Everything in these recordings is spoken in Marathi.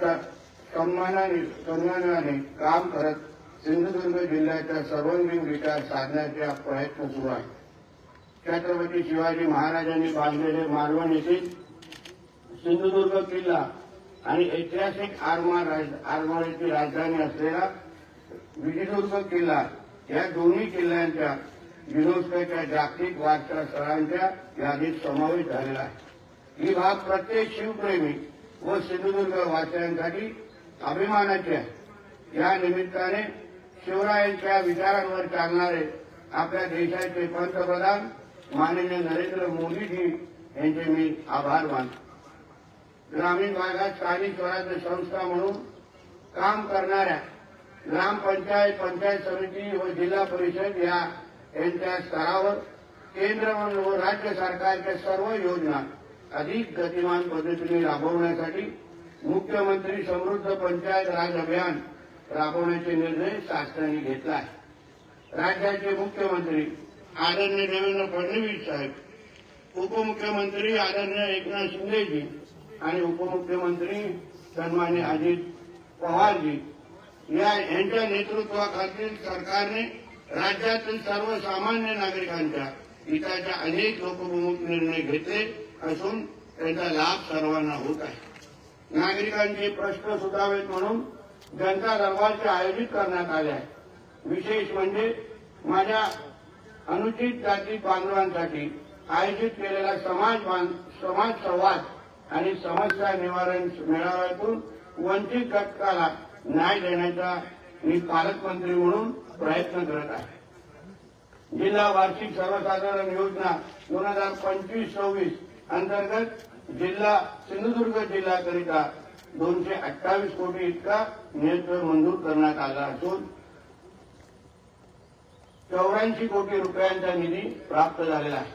सन्मानाने सन्मानाने काम करत सिंधुदुर्ग जिल्ह्याचा सर्वांगीण विकास साधण्याचा प्रयत्न सुरू आहे. छत्रपती शिवाजी महाराजांनी बांधलेले मालवण येथील सिंधुदुर्ग किल्ला आणि ऐतिहासिक आरमार आरमारीची राजधानी असलेला विजयदुर्ग किल्ला या दोन्ही किल्ल्यांच्या युनेस्कोच्या जागतिक वारसा स्थळांच्या यादीत समावेश झालेला आहे. ही बाब प्रत्येक शिवप्रेमी व सिंधुदुर्ग वासियांसाठी अभिमानाचे आहे. या निमित्ताने शिवरायांच्या विचारांवर चालणारे आपल्या देशाचे पंतप्रधान माननीय नरेंद्र मोदीजी यांचे मी आभार मानतो. ग्रामीण भागात स्थानिक स्वराज्य संस्था म्हणून काम करणाऱ्या ग्रामपंचायत पंचायत समिती व जिल्हा परिषद या यांच्या स्तरावर केंद्र व राज्य सरकारच्या सर्व योजना अधिक गतिमान पद्धतीने राबवण्यासाठी मुख्यमंत्री समृद्ध पंचायत राज अभियान राबवण्याचे निर्णय शासनाने घेतला आहे. राज्याचे मुख्यमंत्री आदरणीय देवेंद्र फडणवीस साहेब उपमुख्यमंत्री आदरणीय एकनाथ शिंदेजी आणि उपमुख्यमंत्री सन्मान्य अजित पवारजी या यांच्या नेतृत्वाखालील सरकारने राज्यातील सर्वसामान्य नागरिकांच्या हिताच्या अनेक लोकप्रमुख निर्णय घेतले. असून त्याचा लाभ सर्वांना होत आहे. नागरिकांचे प्रश्न सुटावेत म्हणून जनता दरबारचे आयोजित करण्यात आले आहे. विशेष म्हणजे माझ्या अनुचित जाती बांधवांसाठी आयोजित केलेला समाज समाज संवाद आणि समस्या निवारण मेळाव्यातून वंचित घटकाला न्याय देण्याचा मी पालकमंत्री म्हणून प्रयत्न करत आहे. जिल्हा वार्षिक सर्वसाधारण योजना दोन हजार पंचवीस सव्वीस अंतर्गत जिल्हा सिंधुदुर्ग जिल्ह्याकरिता दोनशे अठ्ठावीस कोटी इतका नियंत्रण मंजूर करण्यात आला असून चौऱ्याऐंशी कोटी रुपयांचा निधी प्राप्त झालेला आहे.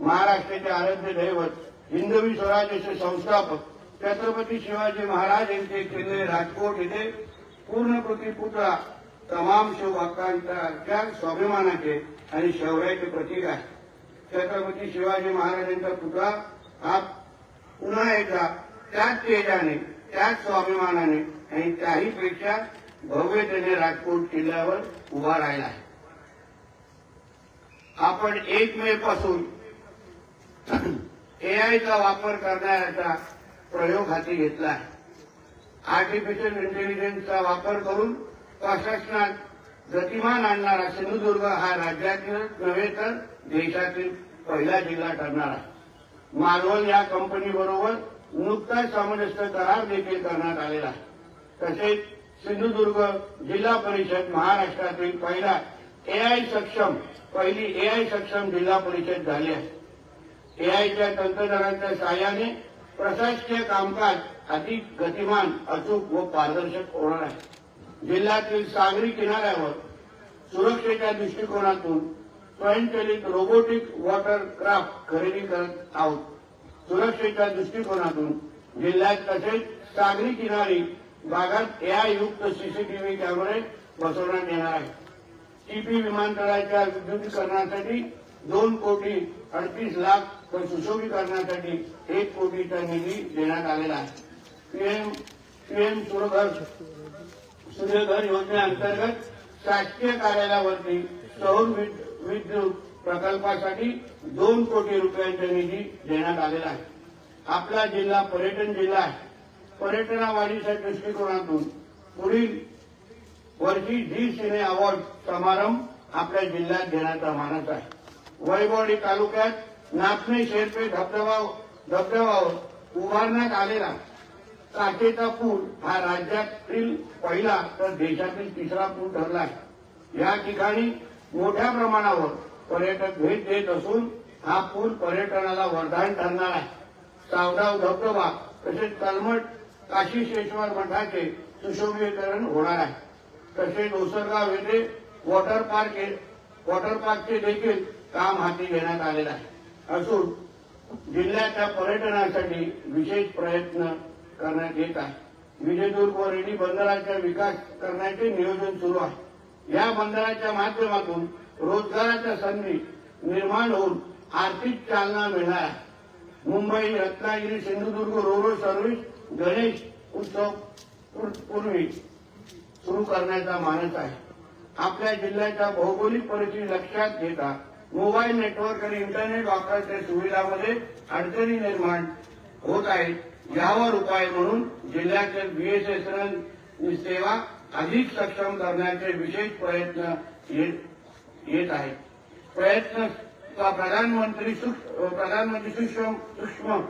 महाराष्ट्राचे आराध्य दैवत हिंदवी स्वराज्याचे संस्थापक छत्रपती शिवाजी महाराज यांचे किल्ले राजकोट येथे पूर्णकृती पुतळा तमाम शिवभक्तांच्या स्वाभिमानाचे आणि शौर्याचे प्रतीक आहे. छत्रपती शिवाजी महाराजांचा पुतळा हा पुन्हा एकदा त्याच तेजाने त्याच स्वाभिमानाने आणि त्याही पेक्षा भव्यतेने राजकोट किल्ल्यावर उभा राहिला आहे. आपण एक मे पासून एआयचा वापर करण्याचा प्रयोग हाती घेतला आहे. आर्टिफिशियल इंटेलिजन्सचा वापर करून प्रशासनात गतिमान आणणारा सिंधुदुर्ग हा राज्यातील नव्हे तर देशातील पहिला जिल्हा ठरणार आहे. मालवण या कंपनीबरोबर नुकताच सामंजस्य करार देखील करण्यात आलेला आहे. तसेच सिंधुदुर्ग जिल्हा परिषद महाराष्ट्रातील पहिला एआय सक्षम पहिली एआय सक्षम जिल्हा परिषद झाली आहे. एआयच्या तंत्रज्ञानाच्या सहाय्याने प्रशासकीय कामकाज अधिक गतिमान अचूक व पारदर्शक होणार आहे. जिल्ह्यातील सागरी किनाऱ्यावर सुरक्षेच्या दृष्टिकोनातून स्वयंचलित रोबोटिक वॉटर क्राफ्ट खरेदी करत आहोत. सुरक्षेच्या दृष्टिकोनातून जिल्ह्यात तसेच सागरी किनारी भागात एआय युक्त सीसीटीव्ही कॅमेरे बसवण्यात येणार आहे टीपी विमानतळाच्या विद्युतीकरणासाठी दोन कोटी अडतीस लाख तर सुशोभीकरणासाठी एक कोटीचा निधी देण्यात आलेला आहे. पीएम पीएम सूर्यघर सूर्यघर योजनेअंतर्गत शासकीय कार्यालयावरती सौर विद- विद्युत प्रकल्पासाठी दोन कोटी रुपयांचा निधी देण्यात आलेला आहे. आपला जिल्हा पर्यटन जिल्हा आहे. पर्यटनावाढीच्या दृष्टिकोनातून पुढील वर्षी झी सिने अवॉर्ड समारंभ आपल्या जिल्ह्यात घेण्याचा मानस आहे. वैभवडी तालुक्यात नापणे शेरपे धबधबा धबधबावर उभारण्यात आलेला काचेचा पूल हा राज्यातील पहिला तर देशातील तिसरा पूल ठरला आहे. या ठिकाणी मोठ्या प्रमाणावर पर्यटक भेट देत असून हा पूल पर्यटनाला वरदान ठरणार आहे. सावडाव धबधबा तसेच कलमट काशीशेश्वर मठाचे सुशोभीकरण होणार आहे. तसेच ओसरगाव येथे वॉटर पार्क वॉटर पार्कचे देखील काम हाती घेण्यात आलेलं आहे. असून जिल्ह्याच्या पर्यटनासाठी विशेष प्रयत्न करण्यात येत आहे. विजयदुर्ग व रेडी बंदराचा विकास करण्याचे नियोजन सुरू आहे. या बंदराच्या माध्यमातून रोजगाराच्या संधी निर्माण होऊन आर्थिक चालना मिळणार आहे. मुंबई रत्नागिरी सिंधुदुर्ग रोरो सर्व्हिस गणेश उत्सव पूर्वी सुरू करण्याचा मानस आहे. आपल्या जिल्ह्याच्या भौगोलिक परिस्थिती लक्षात घेता मोबाईल नेटवर्क आणि इंटरनेट वापराच्या सुविधामध्ये अडचणी निर्माण होत आहेत. यावर उपाय म्हणून जिल्ह्यातील बीएसएसएल सेवा अधिक सक्षम करण्याचे विशेष प्रयत्न येत आहेत. प्रयत्न प्रधानमंत्री प्रधानमंत्री सूक्ष्म सूक्ष्म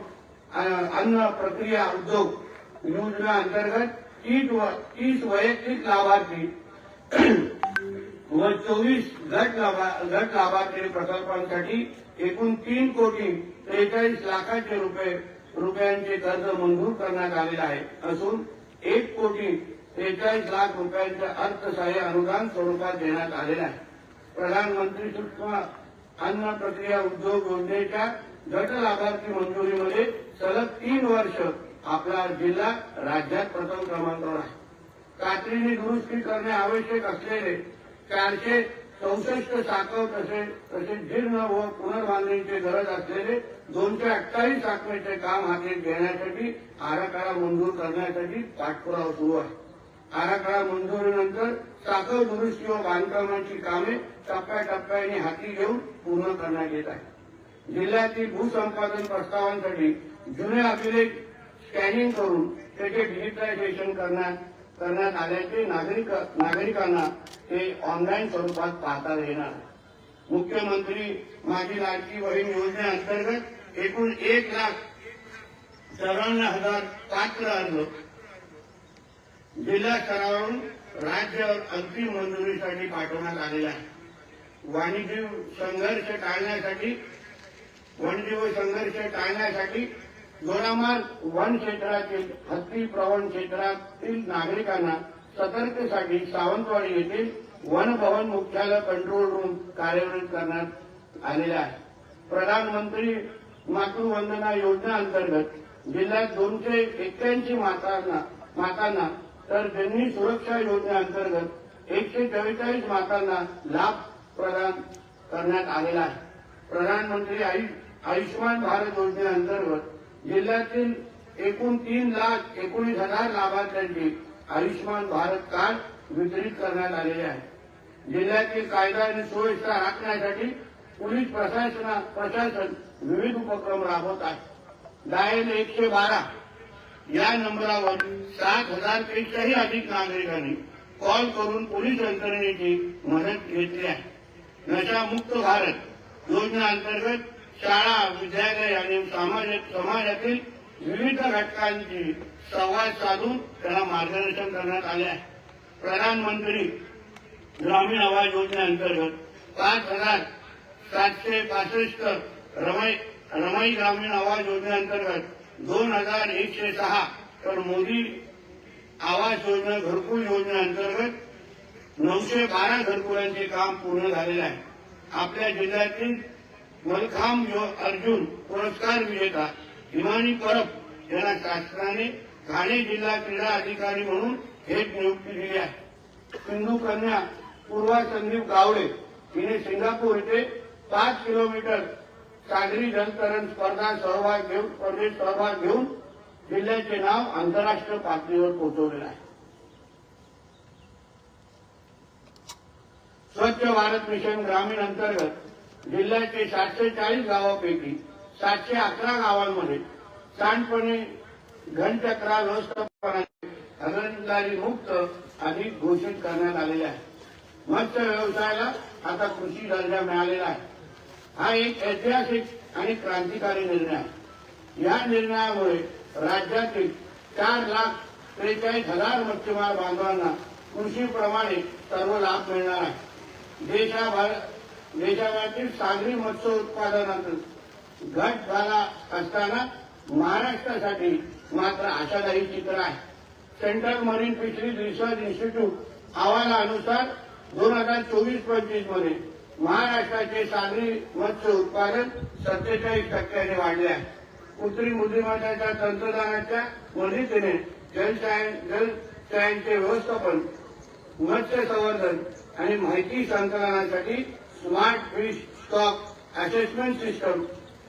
अन्न प्रक्रिया उद्योग योजना अंतर्गत तीस वैयक्तिक लाभार्थी व चोवीस गट गट लाभार्थी प्रकल्पांसाठी एकूण तीन कोटी त्रेचाळीस लाखाचे रुपये रुपयांचे कर्ज मंजूर करण्यात आलेले आहे. असून एक कोटी त्रेचाळीस लाख रुपयांचे अर्थसहाय्य अनुदान स्वरूपात देण्यात आलेलं आहे. प्रधानमंत्री सूक्ष्म अन्न प्रक्रिया उद्योग योजनेच्या गट लाभार्थी मंजुरीमध्ये सलग तीन वर्ष आपला जिल्हा राज्यात प्रथम क्रमांकावर आहे. कात्रीने दुरुस्ती करणे आवश्यक असलेले चारशे चौसष्ट साखर तसेच तसेच जीर्ण व पुनर्बांधणीची गरज असलेले दोनशे अठ्ठावीस साखरेचे काम हाती घेण्यासाठी आराखडा मंजूर करण्यासाठी पाठपुरावा सुरू आहे. आराखडा मंजुरीनंतर साखर दुरुस्ती व बांधकामांची कामे टप्प्याटप्प्याने हाती घेऊन पूर्ण करण्यात येत आहे जिल्ह्यातील भूसंपादन प्रस्तावांसाठी जुने अभिलेख स्कॅनिंग करून त्याचे डिजिटायझेशन करण्यात करण्यात आल्याचे नागरिक नागरिकांना ते ऑनलाईन स्वरूपात पाहता येणार. मुख्यमंत्री माझी लाडकी बहीण योजनेअंतर्गत एकूण एक लाख चौऱ्याण्णव हजार पात्र अर्ज जिल्हा स्तरावरून राज्य अंतिम मंजुरीसाठी पाठवण्यात आलेला आहे. वाणिज्य संघर्ष टाळण्यासाठी वन्यजीव संघर्ष टाळण्यासाठी दोडामार्ग वन क्षेत्रातील हत्ती प्रवण क्षेत्रातील नागरिकांना सतर्कतेसाठी सावंतवाडी येथील वन भवन मुख्यालय कंट्रोल रूम कार्यान्वित करण्यात आलेला आहे. प्रधानमंत्री मातृवंदना योजना अंतर्गत जिल्ह्यात दोनशे एक्क्याऐंशी मातांना मातांना तर जननी सुरक्षा योजनेअंतर्गत एकशे चव्वेचाळीस मातांना लाभ प्रदान करण्यात आलेला आहे. प्रधानमंत्री आयु- आयुष्यमान भारत योजनेअंतर्गत जिल्ह्यातील एकूण तीन लाख एकोणीस हजार लाभार्थ्यांची आयुष्यमान भारत कार्ड वितरित करण्यात आलेले आहे. जिल्ह्यातील कायदा आणि सुव्यवस्था राखण्यासाठी पोलीस प्रशासना प्रशासन विविध उपक्रम राबवत आहे. डायल एकशे बारा या नंबरावर सात हजार पेक्षाही अधिक नागरिकांनी कॉल करून पोलीस यंत्रणेची मदत घेतली आहे. नशामुक्त भारत योजना अंतर्गत शाळा विद्यालय आणि समाजातील विविध घटकांची संवाद साधून त्यांना मार्गदर्शन करण्यात आले आहे. प्रधानमंत्री ग्रामीण आवास योजनेअंतर्गत पाच हजार सातशे पासष्ट रमाई ग्रामीण आवास योजनेअंतर्गत दोन हजार एकशे सहा तर मोदी आवास योजना घरकुल योजना अंतर्गत नऊशे बारा घरकुलांचे काम पूर्ण झालेले आहे. आपल्या जिल्ह्यातील मलखाम यो- अर्जुन पुरस्कार विजेता हिमानी परब यांना शासनाने ठाणे जिल्हा क्रीडा अधिकारी म्हणून थेट नियुक्ती दिली आहे. सिंधू कन्या पूर्वा संदीप गावडे हिने सिंगापूर येथे पाच किलोमीटर सागरी जलतरण स्पर्धा सहभाग घेऊन स्पर्धेत सहभाग घेऊन जिल्ह्याचे नाव आंतरराष्ट्रीय पातळीवर पोहोचवलेलं आहे. स्वच्छ भारत मिशन ग्रामीण अंतर्गत जिल्ह्याचे सातशे चाळीस गावापैकी सातशे अकरा गावांमध्ये सांडपणे घनचक्रा व्यवस्थापनाचे खबरदारी मुक्त अधिक घोषित करण्यात आलेले आहे. मत्स्य व्यवसायाला आता कृषी दर्जा मिळालेला आहे. हा एक ऐतिहासिक आणि क्रांतिकारी निर्णय. आहे या निर्णयामुळे राज्यातील चार लाख त्रेचाळीस हजार मच्छीमार बांधवांना कृषीप्रमाणे सर्व लाभ मिळणार आहे. देशाभर देशाभरातील सागरी मत्स्य उत्पादनातून घट झाला असताना महाराष्ट्रासाठी मात्र आशादायी चित्र आहे. Central Marine Fisheries Research Institute अहवालानुसार दोन हजार चोवीस पंचवीसमध्ये महाराष्ट्राचे सागरी मत्स्य उत्पादन सत्तेचाळीस टक्क्याने वाढले आहे. कृत्रिम बुद्धिमत्ताच्या तंत्रज्ञानाच्या मदतीने जलचयन जलचयनचे व्यवस्थापन मत्स्य संवर्धन आणि माहिती संकलनासाठी smart fish stock assessment system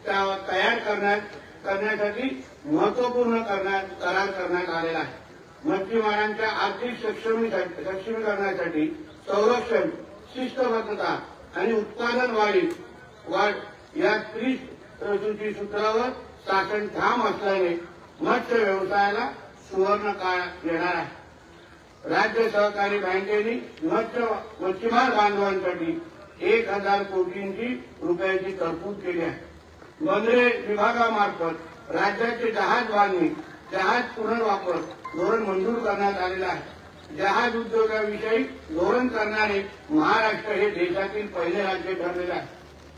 तयार करण्यात करण्यासाठी महत्त्वपूर्ण करण्यात करार करण्यात आलेला आहे. मच्छीमारांच्या आर्थिक सक्षमी सक्षमीकरणासाठी संरक्षण शिस्तबद्धता आणि उत्पादन वाढीत वाढ या त्रिसूत्री सूत्रावर शासन ठाम असल्याने मत्स्य व्यवसायाला सुवर्ण काळ येणार आहे. राज्य सहकारी बँकेने मत्स्य मच्छीमार बांधवांसाठी एक हजार कोटींची रुपयाची तरतूद केली आहे. बंदरे विभागामार्फत राज्याचे जहाज बांधणी जहाज पुनर्वापर धोरण मंजूर करण्यात आलेलं आहे. जहाज उद्योगाविषयी धोरण करणारे महाराष्ट्र हे देशातील पहिले राज्य ठरलेले आहे.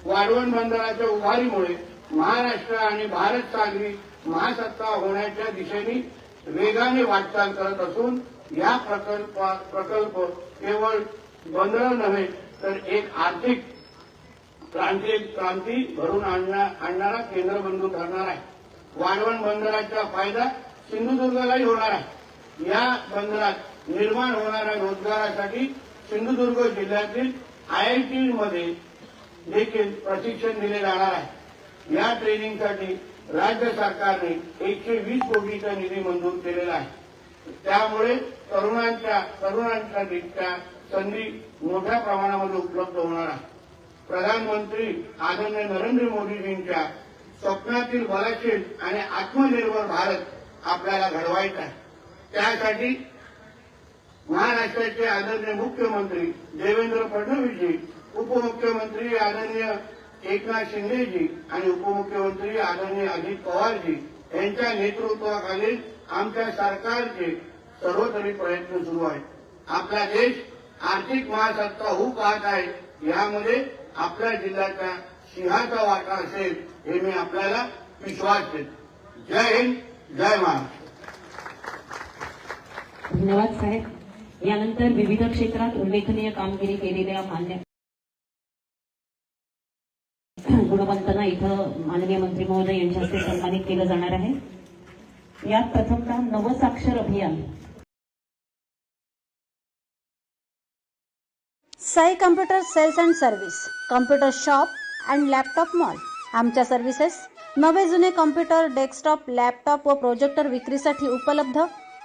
वाढवण बंदराच्या उभारीमुळे महाराष्ट्र आणि भारत सागरी महासत्ता होण्याच्या दिशेने वेगाने वाटचाल करत असून या प्रकल्प प्रकल्प केवळ बंदर नव्हे तर एक आर्थिक क्रांती क्रांती घडून आणणारा केंद्रबंधू ठरणार आहे. वाढवण बंदराचा फायदा सिंधुदुर्गलाही होणार आहे. या बंदरात निर्माण होणाऱ्या रोजगारासाठी सिंधुदुर्ग जिल्ह्यातील आयआयटी देखील प्रशिक्षण दिले जाणार आहे. या ट्रेनिंगसाठी राज्य सरकारने एकशे वीस कोटीचा निधी मंजूर केलेला आहे. त्यामुळे तरुणांच्या तरुणांच्या त्या संधी मोठ्या प्रमाणामध्ये उपलब्ध होणार आहे. प्रधानमंत्री आदरणीय नरेंद्र मोदीजींच्या स्वप्नातील बलशील आणि आत्मनिर्भर भारत आपल्याला घडवायचा आहे. त्यासाठी महाराष्ट्राचे आदरणीय मुख्यमंत्री देवेंद्र फडणवीसजी उपमुख्यमंत्री आदरणीय एकनाथ शिंदेजी आणि उपमुख्यमंत्री आदरणीय अजित पवारजी यांच्या नेतृत्वाखालील आमच्या सरकारचे सर्वतरी प्रयत्न सुरू आहेत. आपला देश आर्थिक महासत्ता होऊ पाहत आहे यामध्ये आपल्या जिल्ह्याचा सिंहाचा वाटा असेल हे मी आपल्याला विश्वास देतो. जय हिंद जय महाराष्ट्र. धन्यवाद साहेब. यानंतर विविध क्षेत्रात उल्लेखनीय कामगिरी केलेल्या मान्य गुणवंतना इथं माननीय मंत्री महोदय यांच्या हस्ते सन्मानित केलं जाणार आहे. यात प्रथमतः नवसाक्षर अभियान. Sai computer sales and service computer shop and laptop mall. आमच्या सर्व्हिसेस नवे जुने कम्प्युटर डेस्कटॉप लॅपटॉप व प्रोजेक्टर विक्रीसाठी उपलब्ध